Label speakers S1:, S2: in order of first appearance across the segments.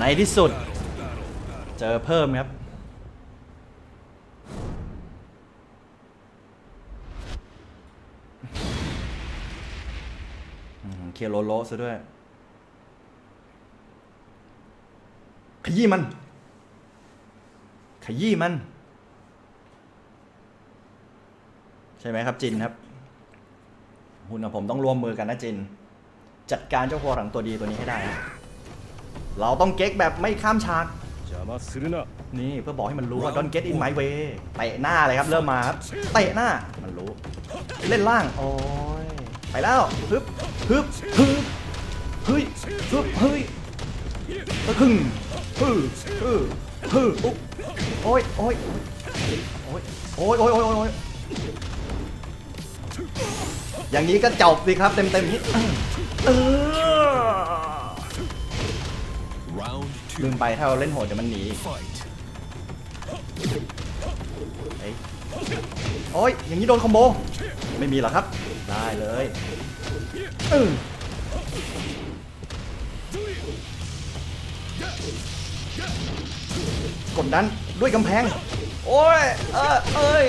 S1: ในที่สุด เจอเพิ่มครับ เคียโรโลซะด้วย ขยี้มัน ขยี้มัน ใช่ไหมครับจินครับ คุณกับผมต้องร่วมมือกันนะจิน จัดการเจ้าโคหลังตัวดีตัวนี้ให้ได้ เราต้องเก๊กแบบไม่ข้ามฉากนี่เพื่อบอกให้มันรู้ว่า don't get in my way เตะหน้าเลยครับเริ่มมาเตะหน้ามันรู้ เล่นล่างโอ้ยไปแล้วฮึบฮึบฮึบเฮ้ยฮึบเฮ้ยตะคึงฮึบฮึบฮึโอ้ยโอ้ยโอ้ยโอ้ยโอ้ยโอ้ยโอ้ยอย่างนี้ก็จบสิครับเต็มเต็มนี้เออ ลืมไปถ้าเราเล่นโหดเดี๋ยวมันหนีโอ้ยอย่างนี้โดนคอมโบ ไม่มีหรอครับ ได้เลยอือกดดันด้วยกำแพง โอ้ย เออเอ้ย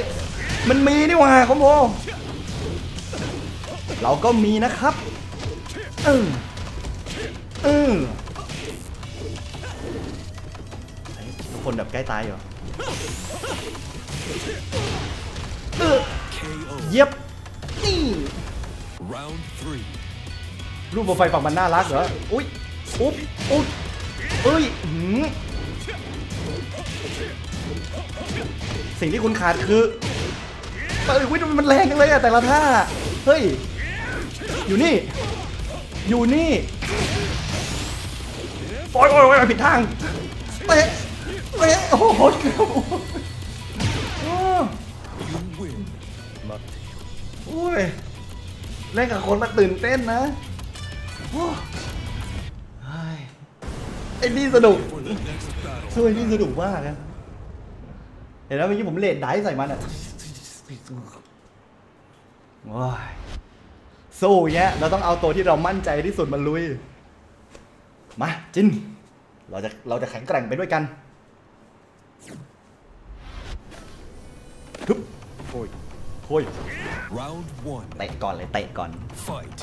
S1: มันมีนี่หว่าคอมโบ เราก็มีนะครับ อืมอืม คนแบบใกล้ตายอยู่เออ
S2: KO
S1: เย็บนี่
S2: round three
S1: รูปโปรไฟล์ฝั่งมันน่ารักเหรอ อุ้ยอุ๊บอุ๊บเอ้ยหืมสิ่งที่คุณขาดคือเอ้ยวิทมันแรงจังเลยอะแต่ละท่า เฮ้ย อยู่นี่ อยู่นี่โอ้ยโอ้ยโอ้ยผิดทางเตะ เอ้โอ้โหโอ้ยเล่นกับคนมัตื่นเต้นนะไอ้นี่สนุกช่วยนี่สนุกมากนะเห็นแล้วเมื่อกี้ผมเลดไดใส่มันอะว้ายสู้เงี้ยเราต้องเอาตัวที่เรามั่นใจที่สุดมาลุย มาจิน เราจะเราจะแข็งแกร่งไปด้วยกัน โอ้ย
S2: round one
S1: เตะก่อนเลยเตะก่อน
S2: fight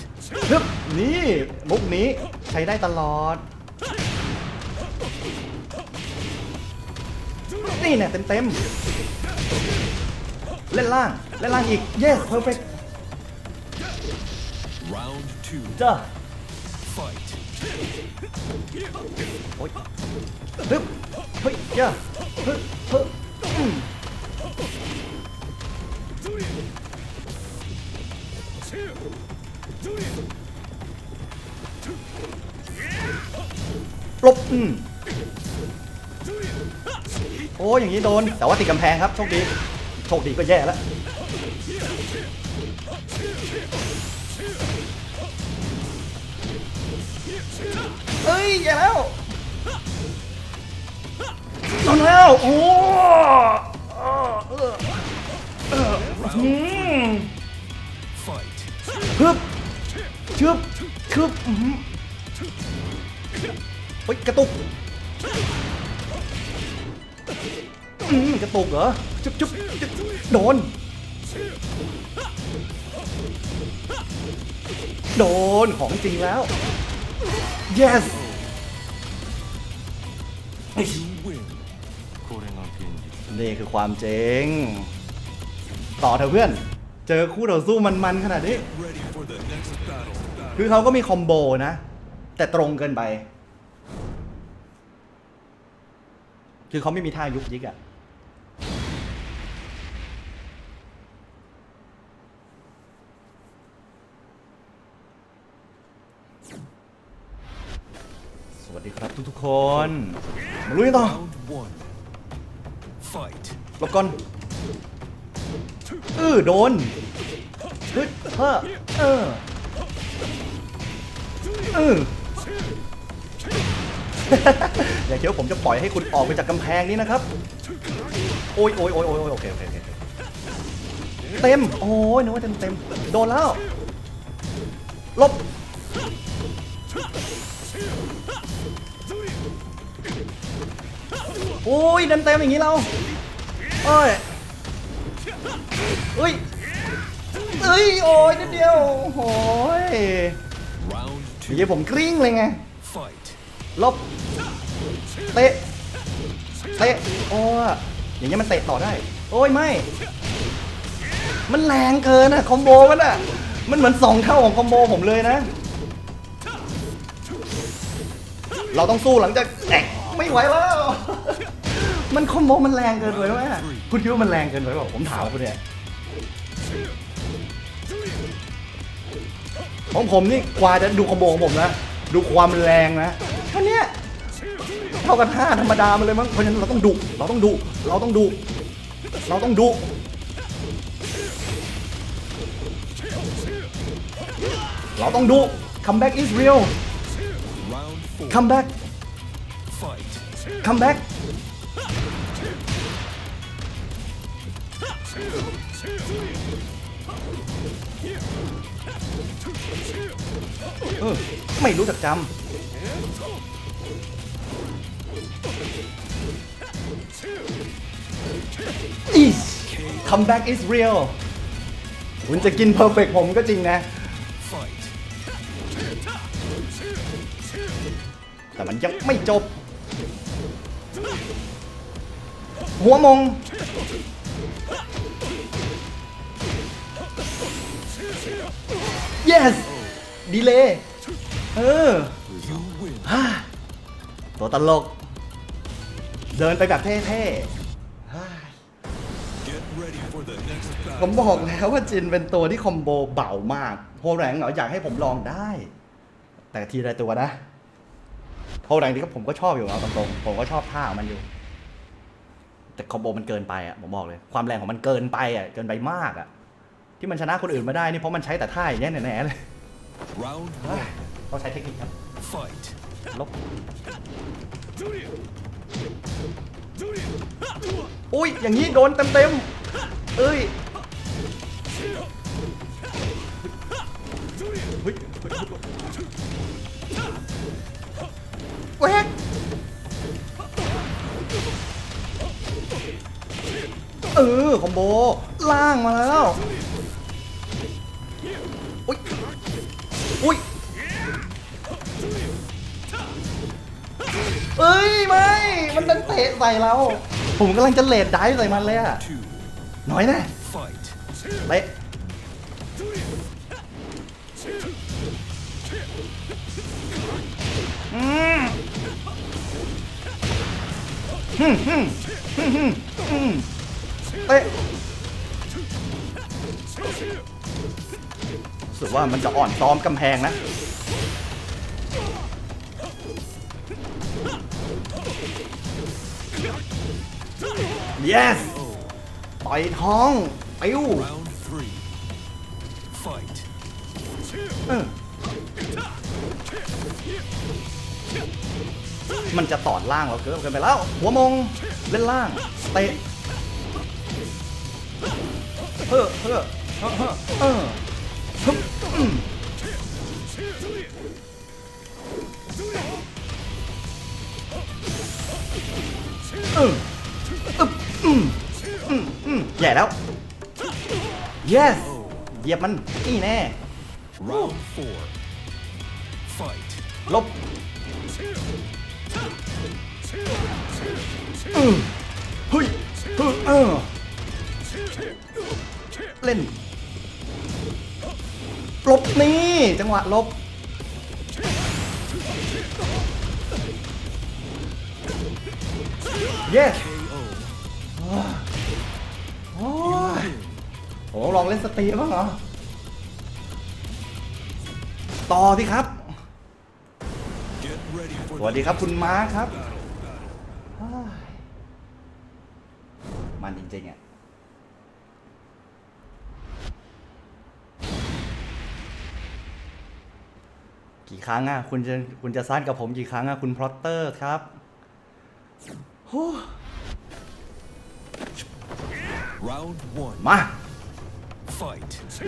S1: ฮึบนี่ มุกนี้ใช้ได้ตลอด นี่เนี่ยเต็มเต็มๆ เล่นล่าง เล่นล่างอีก yes perfect
S2: round two
S1: จ้า
S2: fight
S1: โอ้ยฮึบเฮ้ยย่าฮึบฮึบอืม ลบอืมโอ้ยอย่างนี้โดน แต่ว่าติดกำแพงครับ โชคดี โชคดีก็แย่แล้ว เอ้ยแย่แล้วโดนแล้ว โอ้เออเออเอออืมฮึบชึบชึบอื้อหือ เฮ้ยกระตุกกระตุกเหรอ จุ๊บจุ๊บโดน โดนของจริงแล้ว yes นี่คือความเจ๋ง ต่อเถอะเพื่อน เจอคู่ต่อสู้มันๆขนาดนี้ คือเขาก็มีคอมโบนะ แต่ตรงเกินไป คือเขาไม่มีท่ายุกยิกอะสวัสดีครับทุกๆคนมาลุยต่อ
S2: round one fight
S1: หลบก่อนเออโดนฮึดเฮ้อเออเออ อย่าคิดว่าผมจะปล่อยให้คุณออกไปจากกำแพงนี้นะครับ โอ้ยโอ้ยโอ้ยโอ้ยโอ้ยโอเคโอเคโอเคเต็ม โอ้ยนึกว่าเต็มเต็มโดนแล้วลบโอ้ยเต็มเต็มๆอย่างนี้เราโอ้ยเอ้ยเอ้ยโอ้ยนิดเดียวโอ้ย
S2: Round
S1: อย่างนี้ผมกริ้งเลยไง
S2: fight.
S1: ลบ เตะ เตะ โอ้ยอย่างนี้มันเตะต่อได้ โอ้ยไม่ มันแรงเกินอะคอมโบมันอะมันเหมือนสองเท่าของคอมโบผมเลยนะ เราต้องสู้หลังจากแอกไม่ไหวแล้ว มันคอมโบมันแรงเกินไปไหมคุณคิดว่ามันแรงเกินไปเปล่าผมถามคุณเนี่ยของผมนี่กว่าจะดูคอมโบของผมนะ ดูความแรงนะแค่เนี้ย เท่ากันห้าธรรมดามันเลยมั้งเพราะฉะนั้นเราต้องดุเราต้องดุเราต้องดุเราต้องดุเราต้องดุ come back is real come back come back เออไม่รู้จักจำ is come back is real คุณจะกิน perfect ผมก็จริงนะ
S2: Fight.
S1: แต่มันยังไม่จบ หัวมง yes ดีเลยเออ
S2: You win.
S1: ตัวตลก เดินไปแบบเท่
S2: Get ready for the next
S1: ๆผม
S2: battle.
S1: บอกแล้วว่าจินเป็นตัวที่คอมโบเบามากโฮแรงเหรออยากให้ผมลองได้ แต่ทีละตัวนะโฮแรงนี่ก็ผมก็ชอบอยู่เอาตรงๆผมก็ชอบท่าของมันอยู่ แต่คอมโบมันเกินไปอะผมบอกเลย ความแรงของมันเกินไปอะเกินไปมากอะ ที่มันชนะคนอื่นมาได้นี่เพราะมันใช้แต่ท่าอย่างนี้ยแน่ๆเลย
S2: Round
S1: เฮ้ย
S2: one.
S1: ต้องใช้เทคนิคครับ
S2: Fight.
S1: ลบ อุ้ย อย่างนี้โดนเต็มๆ เอ้ยเฮ้ยแวกเออ คอมโบ ล่างมาแล้ว อุ้ย อุ้ย เอ้ยม่ มันดันเตะใส่เรา ผมกำลังจะเลดได้ใส่มันเลยอะน้อยแน่เตะอืมฮึมฮึมฮึมฮึมฮึมเตะรู้สึกว่ามันจะอ่อนซ้อมกำแพงนะ yes ต่อยท้องปิ้ว
S2: Round three. Fight.
S1: เออมันจะตอดล่างเราเกินเกินไปแล้ว หัวมง เล่นล่าง เตะเฮ้อเฮ้อเฮ้อเฮ้อ แย่แล้ว yes เหยียบมันนี่แน่
S2: Round four. Fight.
S1: ลบเฮ้ยเฮ้ยเออเล่นลบนี่จังหวะลบ เย้
S2: KO.
S1: โอ้ยโอ้ลองเล่นสตรีบ้างเหรอ ต่อสิครับ สวัสดีครับคุณม้าครับ มันจริงๆอะกี่ครั้งอะ คุณจะคุณจะซัดกับผมกี่ครั้งอะ คุณพลอตเตอร์ครับ มา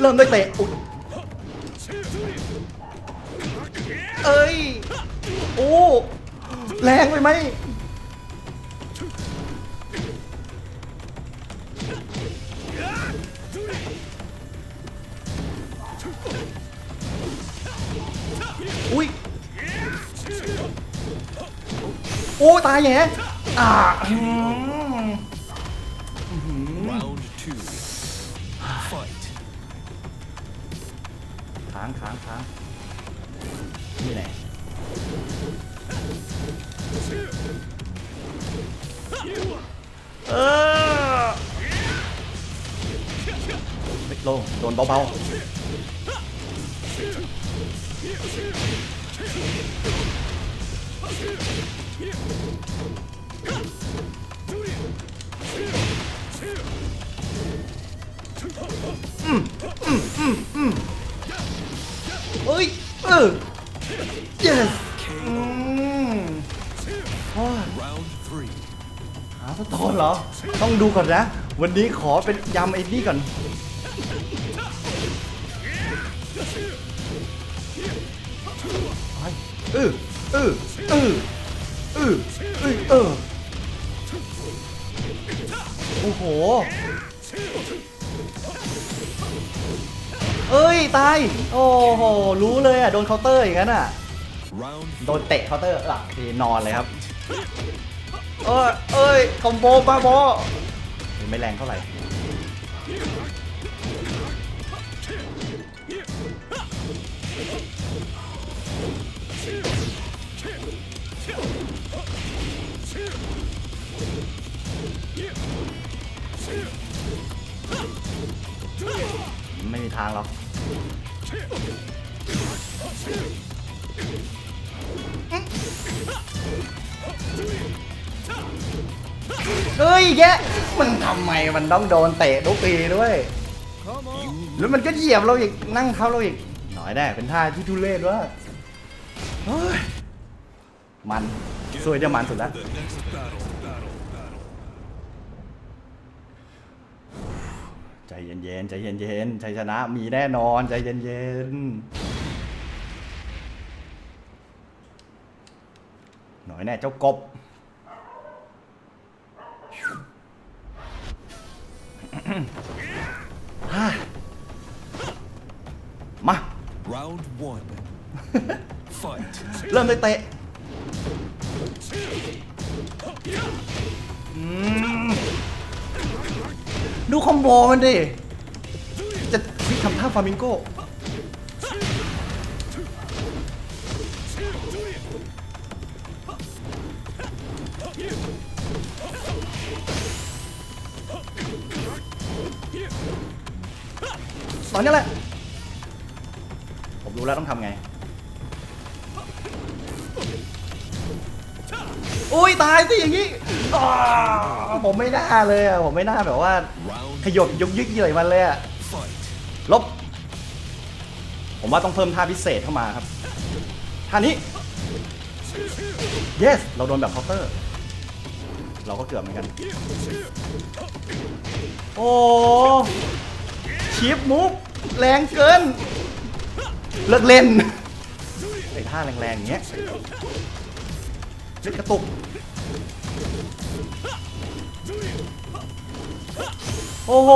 S1: เริ่มด้วยเตะอุ๊ยเอ้ย โอ้ แรงไปไหม อุ้ย โอ้ ตายแง่ อ่าอืม
S2: Round two. Fight.
S1: ค้างค้างค้างนี่แหละเออเฮ้ยโลงโดนเบาๆ ดูก่อนนะ วันนี้ขอเป็นยำไอ้นี่ก่อน เออเออเออเออเออเออโอ้โห เอ้ย ตาย โอ้โห รู้เลยอะ โดนเคาน์เตอร์อย่างนั้นอะ โดนเตะเคาน์เตอร์หลักทีนอนเลยครับ เอ้เอ้ย คอมโบบ้าบอ ไม่แรงเท่าไหร่ไม่มีทางหรอกเฮ้ยแยะ มันทำไมมันต้องโดนเตะทุกปีด้วย แล้วมันก็เหยียบเราอีกนั่งเท้าเราอีกหน่อยแน่เป็นท่าที่ทุเรศว่ามันสวยจะมันสุดแล้วใจเย็นๆใจเย็นๆชัยชนะมีแน่นอนใจเย็นๆหน่อยแน่เจ้ากบ มา
S2: Round one. Fight.
S1: เริ่มเลยเตะอืมดูคอมโบมันดิ จะทำท่าฟลามิงโก ตอนนี้แหละ ผมรู้แล้วต้องทำไง อุ้ยตายสิอย่างนี้อ้าวผมไม่น่าเลยอะผมไม่น่าแบบว่า
S2: Round
S1: ขยบยุกยึกเยื่อยมันเลยอะ
S2: fight.
S1: ลบ ผมว่าต้องเพิ่มท่าพิเศษเข้ามาครับ ท่านี้ yes เราโดนแบบเคาน์เตอร์ เราก็เกือบเหมือนกัน โอ้ ชิปมุกแรงเกิน เลิกเล่นไอ้ท่าแรงๆอย่างเงี้ยเล่นกระตุกโอ้โห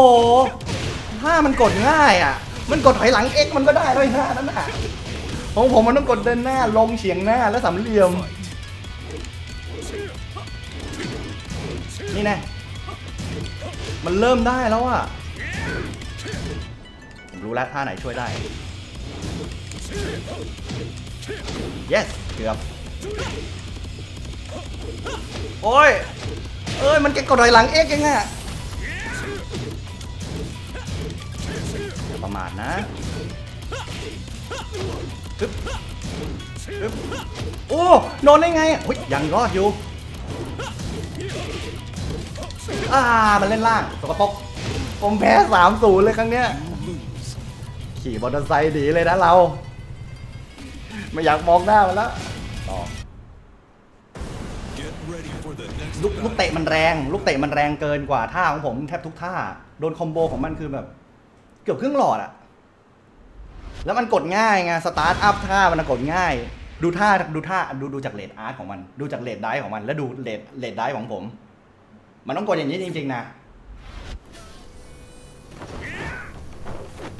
S1: ท่ามันกดง่ายอะ มันกดถอยหลัง X มันก็ได้ด้วยท่านั้นอะของผมมันต้องกดเดินหน้าลงเฉียงหน้าแล้วสามเหลี่ยม นี่แน่มันเริ่มได้แล้วอะ รู้แล้วท่าไหนช่วยได้ yes เกือบ โอ้ย เอ้ย มันแกกดถอยหลัง X ยังไงประมาทนะฮึบฮึบโอ้โดนได้ไงอุ้ยยังรอดอยู่ อ่า มันเล่นล่างสกปรกผมแพ้สามศูนย์เลยครั้งเนี้ย ขี่มอเตอร์ไซค์หนีเลยนะเรา ไม่อยากมองหน้ามันแล้วต่อ
S2: Get ready for the next
S1: ลูกลูก
S2: battle.
S1: เตะมันแรง ลูกเตะมันแรงเกินกว่าท่าของผมแทบทุกท่า โดนคอมโบของมันคือแบบ เกือบครึ่งหลอดอะแล้วมันกดง่ายไงสตาร์ทอัพท่ามันกดง่าย ดูท่าดูท่าดูดูจากเลดอาร์ตของมัน ดูจากเลดได้ของมัน แล้วดูเลดเลดได้ของผม มันต้องกดอย่างนี้จริงๆนะ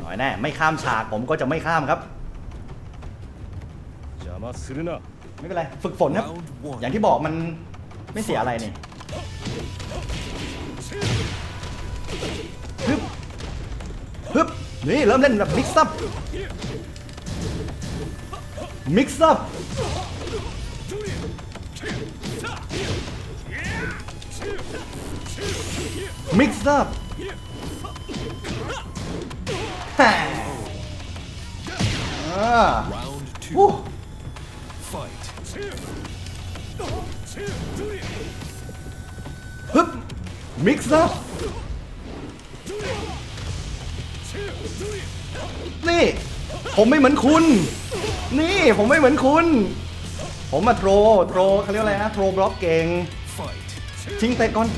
S1: น่อยแน่ไม่ข้ามฉากผมก็จะไม่ข้ามครับไม่เป็นไรฝึกฝนครับ อย่างที่บอกมันไม่เสียอะไรนี่ฮึบฮึบนี่เริ่มเล่นแบบมิกซ์อัพมิกซ์อัพมิกซ์อัพ ฮ่าอ่า
S2: Round
S1: อู้
S2: two Fight
S1: ฮึบมิกซ์อัพนี่ ผมไม่เหมือนคุณ นี่ ผมไม่เหมือนคุณ ผมมาโทร โทรเขาเรียกอะไรนะ โทรบล็อกเก่ง
S2: Fight
S1: ชิงเตะก่อน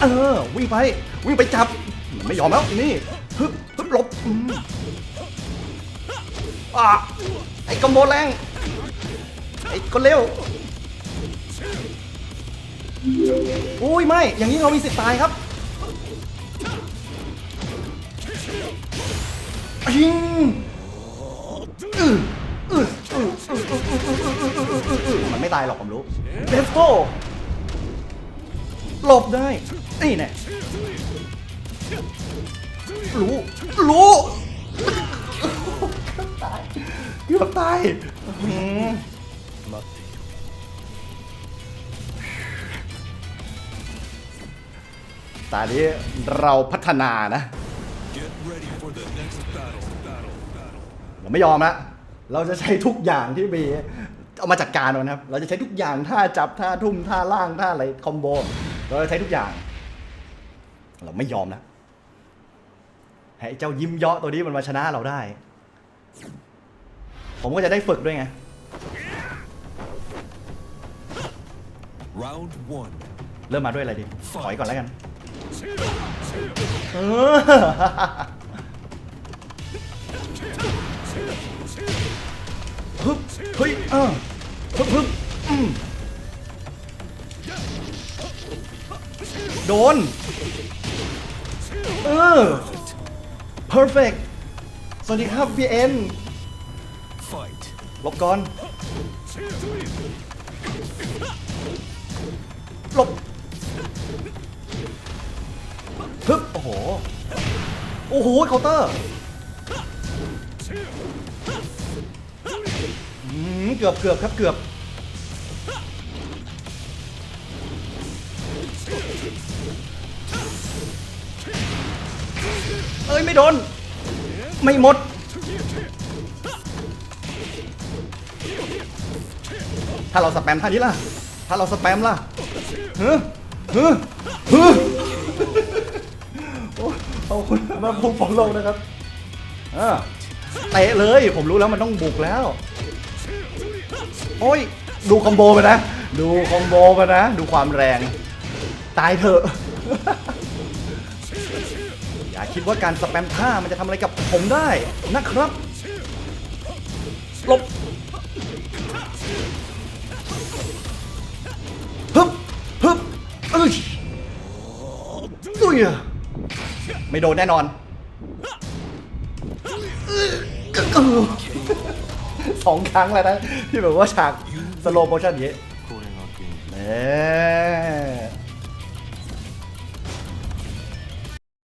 S1: เออ วิ่งไป วิ่งไปจับ ไม่ยอมแล้วนี่ฮึบฮึบหลบอะไอ้กโมแรงไอ้ก็เร็วอุ้ยไม่ อย่างนี้เรามีสิทธิ์ตายครับยิงมันไม่ตายหรอกผมรู้เบฟโกหลบได้ นี่เนี่ย รู้รู้เกือบตายตานี้เราพัฒนานะเราไม่ยอมละเราจะใช้ทุกอย่างที่มีเอามาจัดการมันครับ เราจะใช้ทุกอย่างท่าจับท่าทุ่มท่าล่างท่าอะไรคอมโบ เราจะใช้ทุกอย่าง เราไม่ยอมนะ ให้ไอ้เจ้ายิ้มเยาะตัวนี้มันมาชนะเราได้ ผมก็จะได้ฝึกด้วยไง
S2: Round one
S1: เริ่มมาด้วยอะไรดี ถอยก่อนแล้วกัน เออ ฮึบเฮ้ยเออฮึบฮึบอืมโดน เออ perfect สวัสดีครับพี่เอ็น
S2: Fight
S1: หลบก่อนหลบฮึบโอ้โห โอ้โหเคาน์เตอร์อืมเกือบเกือบครับเกือบ โดน ไม่หมด ถ้าเราสแปมท่านี้ล่ะ ถ้าเราสแปมล่ะเฮ้อเฮ้อเฮ้อโอ้เอาคุณมาบุกฟองลงนะครับเออเตะเลย ผมรู้แล้วมันต้องบุกแล้ว โอ้ย ดูคอมโบไปนะ ดูคอมโบไปนะ ดูความแรง ตายเถอะ คิดว่าการสแปมท่ามันจะทำอะไรกับผมได้นะครับลบฮึบฮึบเอ้ยดุยไม่โดนแน่นอนสองครั้งแล้วนะที่แบบว่าฉากสโลโมชั่นเย
S2: อ
S1: เน่